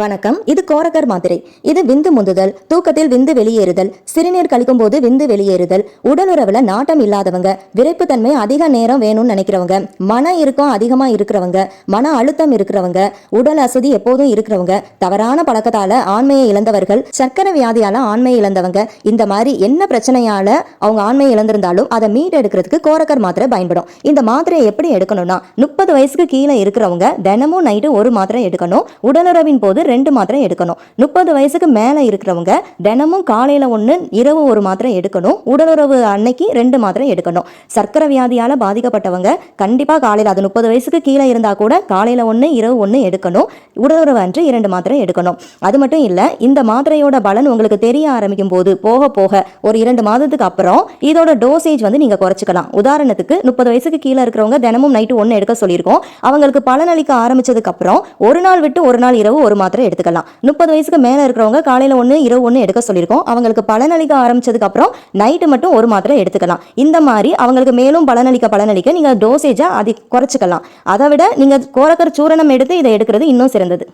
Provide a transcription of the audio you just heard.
வணக்கம். இது கோரக்கர் மாத்திரை இது விந்து முந்துதல் தூக்கத்தில் விந்து வெளியேறுதல் சிறுநீர் கழிக்கும் போது விந்து வெளியேறுதல் உடலுறவுல நாட்டம் இல்லாதவங்க விரைப்புத்தன்மை அதிக நேரம் வேணும்னு நினைக்கிறவங்க மன இறுக்கம் அதிகமா இருக்கிறவங்க மன அழுத்தம் இருக்கிறவங்க உடல் அசதி எப்போதும் இருக்கிறவங்க தவறான பழக்கத்தால ஆண்மையை இழந்தவர்கள் சர்க்கரை வியாதியால ஆண்மையை இழந்தவங்க இந்த மாதிரி என்ன பிரச்சனையால அவங்க ஆண்மையை இழந்திருந்தாலும் அதை மீட்டெடுக்கிறதுக்கு கோரக்கர் மாத்திரை பயன்படும். இந்த மாத்திரையை எப்படி எடுக்கணும்னா முப்பது வயசுக்கு கீழே இருக்கிறவங்க தினமும் நைட்டு ஒரு மாத்திரை எடுக்கணும். உடலுறவின் போது ரெண்டு மாத்திரை எடுக்கணும். முப்பது வயசுக்கு மேலே இருக்கிறவங்க தினமும் காலையில் ஒன்று இரவு ஒரு மாத்திரை எடுக்கணும். உடலுறவு அன்னைக்கு ரெண்டு மாத்திரை எடுக்கணும். சர்க்கரை வியாதியால் பாதிக்கப்பட்டவங்க கண்டிப்பாக காலையில் அது முப்பது வயசுக்கு கீழே இருந்தால் கூட காலையில் ஒன்று இரவு ஒன்று எடுக்கணும். உடலுறவு அன்று இரண்டு மாத்திரை எடுக்கணும். அது மட்டும் இல்லை இந்த மாத்திரையோட பலன் உங்களுக்கு தெரிய ஆரம்பிக்கும் போது போக போக ஒரு இரண்டு மாதத்துக்கு அப்புறம் இதோட டோசேஜ் வந்து நீங்கள் குறைச்சிக்கலாம். உதாரணத்துக்கு முப்பது வயசுக்கு கீழே இருக்கிறவங்க தினமும் நைட்டு ஒன்று எடுக்க சொல்லியிருக்கோம். அவங்களுக்கு பலனளிக்க ஆரம்பிச்சதுக்கு அப்புறம் ஒரு நாள் விட்டு ஒரு நாள் இரவு ஒரு மாத்திரை எடுத்துக்கலாம். முப்பது வயசுக்கு மேலே இருக்கிறவங்க காலையில் ஒன்று இரவு ஒன்று எடுக்க சொல்லியிருக்கோம். அவங்களுக்கு பலனளிக்க ஆரம்பிச்சதுக்கு அப்புறம் நைட்டு மட்டும் ஒரு மாத்திரை எடுத்துக்கலாம். இந்த மாதிரி அவங்களுக்கு மேலும் பலனளிக்க பலனளிக்க நீங்கள் டோசேஜை அதை குறைச்சிக்கலாம். அதை விட நீங்கள் கோரக்கர் சூரணம் எடுத்து இதை எடுக்கிறது இன்னும் சிறந்தது.